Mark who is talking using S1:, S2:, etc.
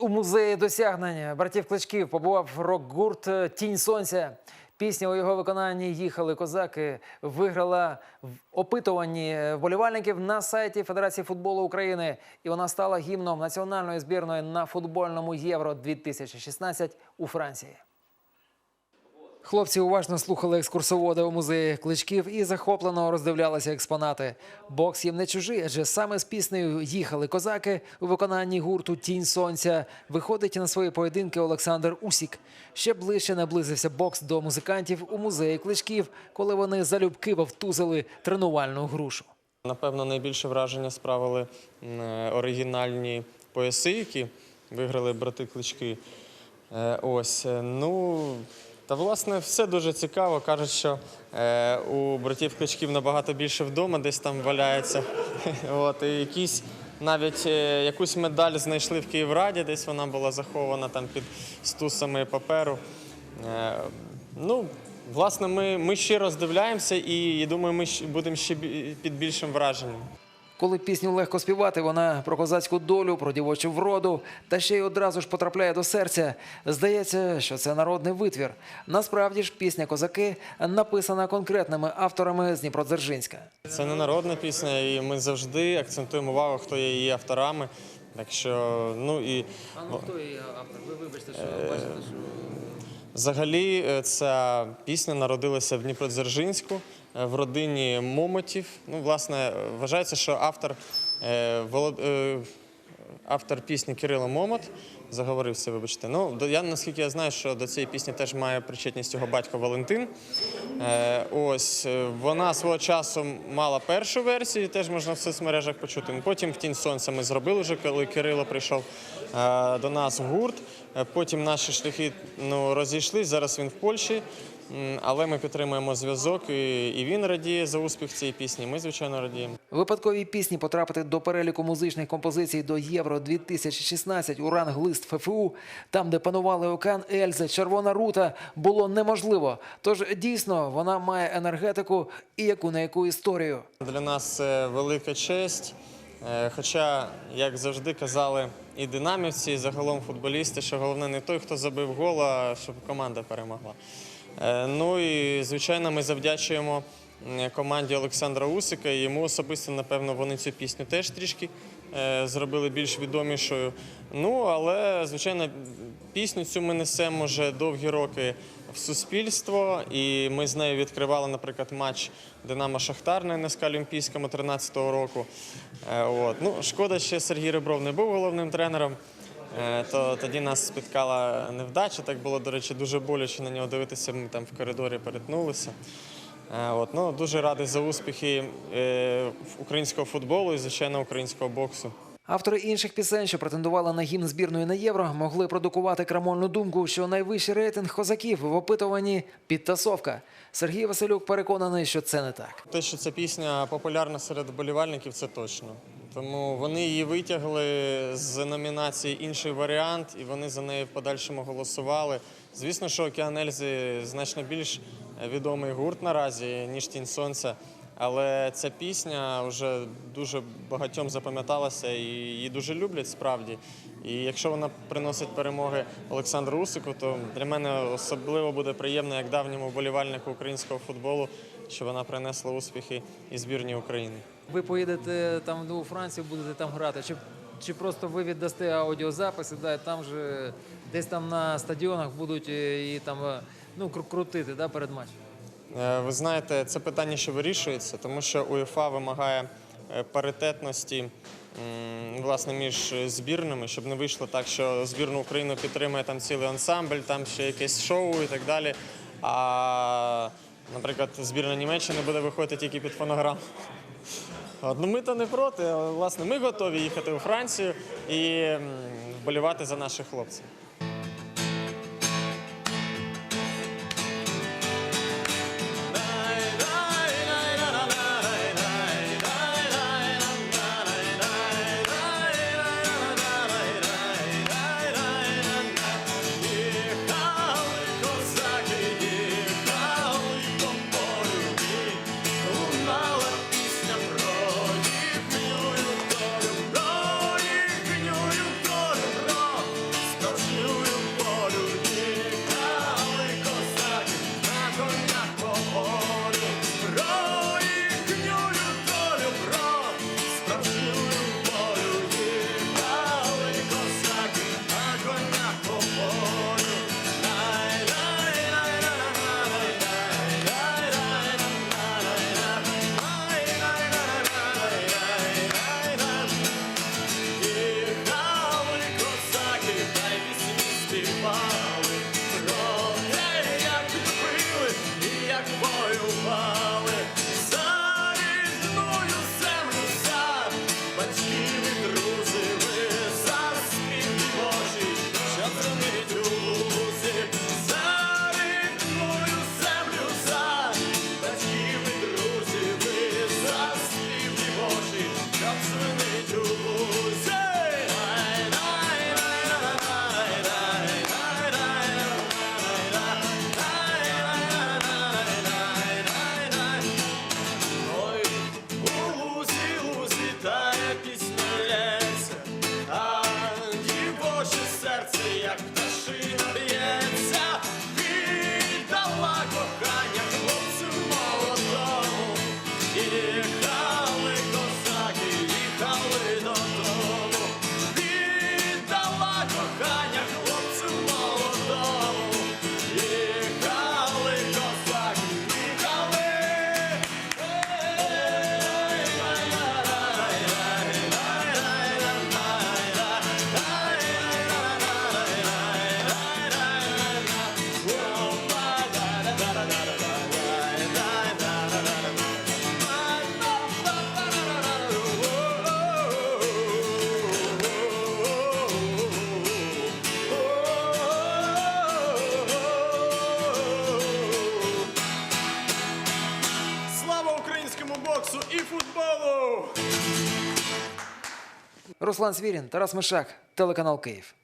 S1: У музеї досягнення братів Кличків побував рок-гурт Тінь Сонця. Пісня у його виконанні їхали козаки. Виграла в опитуванні вболівальників на сайті Федерації футболу України. І вона стала гімном національної збірної на футбольному Євро 2016 у Франції. Хлопці уважно слухали екскурсовода у музеї кличків і захоплено роздивлялися експонати. Бокс їм не чужий, адже саме з піснею їхали козаки у виконанні гурту Тінь сонця. Виходить на свої поєдинки Олександр Усік. Ще ближче наблизився бокс до музикантів у музеї кличків, коли вони залюбки вовтузили тренувальну грушу.
S2: Напевно, найбільше враження справили е, оригінальні пояси, які виграли брати клички. Е, Ось, е, ну. Та власне все дуже цікаво. Кажуть, що е, у братів кличків набагато більше вдома, десь там валяється. От, і якісь навіть е, якусь медаль знайшли в Київраді, десь вона була захована там під стусами паперу. Е, ну, власне, ми, ми ще роздивляємося і, і думаю, ми будемо ще під більшим враженням.
S1: Коли пісню легко співати, вона про козацьку долю, про дівочу вроду, та ще й одразу ж потрапляє до серця. Здається, що це народний витвір. Насправді ж пісня Козаки написана конкретними авторами з Дніпродзержинська.
S2: Це не народна пісня, і ми завжди акцентуємо увагу, хто є її авторами. Так що, ну і
S1: А ну хто її автор? Ви вибачте, що бачите, що
S2: взагалі е, ця пісня народилася в Дніпродзержинську е, в родині Момотів. Ну, власне, е, вважається, що автор, е, Волод- е, автор пісні Кирило Момот. Заговорився, вибачте. Ну, до- я наскільки я знаю, що до цієї пісні теж має причетність його батько Валентин. Е, ось е, вона свого часу мала першу версію, теж можна в соцмережах почути. Потім в тінь сонця ми зробили вже, коли Кирило прийшов е, до нас в гурт. Е, Потім наші шляхи ну, розійшлись. Зараз він в Польщі. Але ми підтримуємо зв'язок, і, він радіє за успіх цієї пісні. Ми, звичайно, радіємо.
S1: випадкові пісні потрапити до переліку музичних композицій до Євро 2016 у ранг лист ФФУ, там, де панували Океан Ельзи, Червона рута, було неможливо. Тож дійсно вона має енергетику і яку на яку історію.
S2: Для нас це велика честь. Е, Хоча, як завжди казали, і динамівці, і загалом футболісти, що головне не той, хто забив гол, а щоб команда перемогла. Е, Ну і звичайно, ми завдячуємо команді Олександра Усика. І йому особисто, напевно, вони цю пісню теж трішки е, зробили більш відомішою. Ну, але, звичайно, пісню цю ми несемо вже довгі роки в суспільство, і ми з нею відкривали, наприклад, матч Динамо Шахтар на НСК Олімпійському 13-го року. Е, От. Ну, шкода, ще Сергій Ребров не був головним тренером. Е, То тоді нас спіткала невдача. Так було, до речі, дуже боляче на нього дивитися. Ми там в коридорі перетнулися. Е, От. Ну, дуже радий за успіхи е, українського футболу і, звичайно, українського боксу.
S1: Автори інших пісень, що претендували на гімн збірної на євро, могли продукувати крамольну думку, що найвищий рейтинг козаків в опитуванні підтасовка. Сергій Василюк переконаний, що це не так.
S2: Те, що ця пісня популярна серед вболівальників, це точно. Тому вони її витягли з номінації інший варіант, і вони за неї в подальшому голосували. Звісно, що Океан Ельзи значно більш відомий гурт наразі, ніж Тінь Сонця. Але ця пісня вже дуже багатьом запам'яталася і її дуже люблять справді. І якщо вона приносить перемоги Олександру Усику, то для мене особливо буде приємно, як давньому вболівальнику українського футболу, що вона принесла успіхи і збірні України.
S1: Ви поїдете там ну, у Францію, будете там грати, чи, чи просто ви віддасте аудіозаписи, да, і там же десь там на стадіонах будуть е, і там е, ну, крутити да, перед матчем.
S2: Е, Ви знаєте, це питання ще вирішується, тому що УЄФА вимагає паритетності власне між збірними, щоб не вийшло так, що збірну України підтримує там цілий ансамбль, там ще якесь шоу і так далі. А, наприклад, збірна Німеччини буде виходити тільки під фонограму. Ну ми то не проти, але власне ми готові їхати у Францію і вболівати за наших хлопців.
S1: Руслан Свірін, Тарас Мишак, телеканал Київ.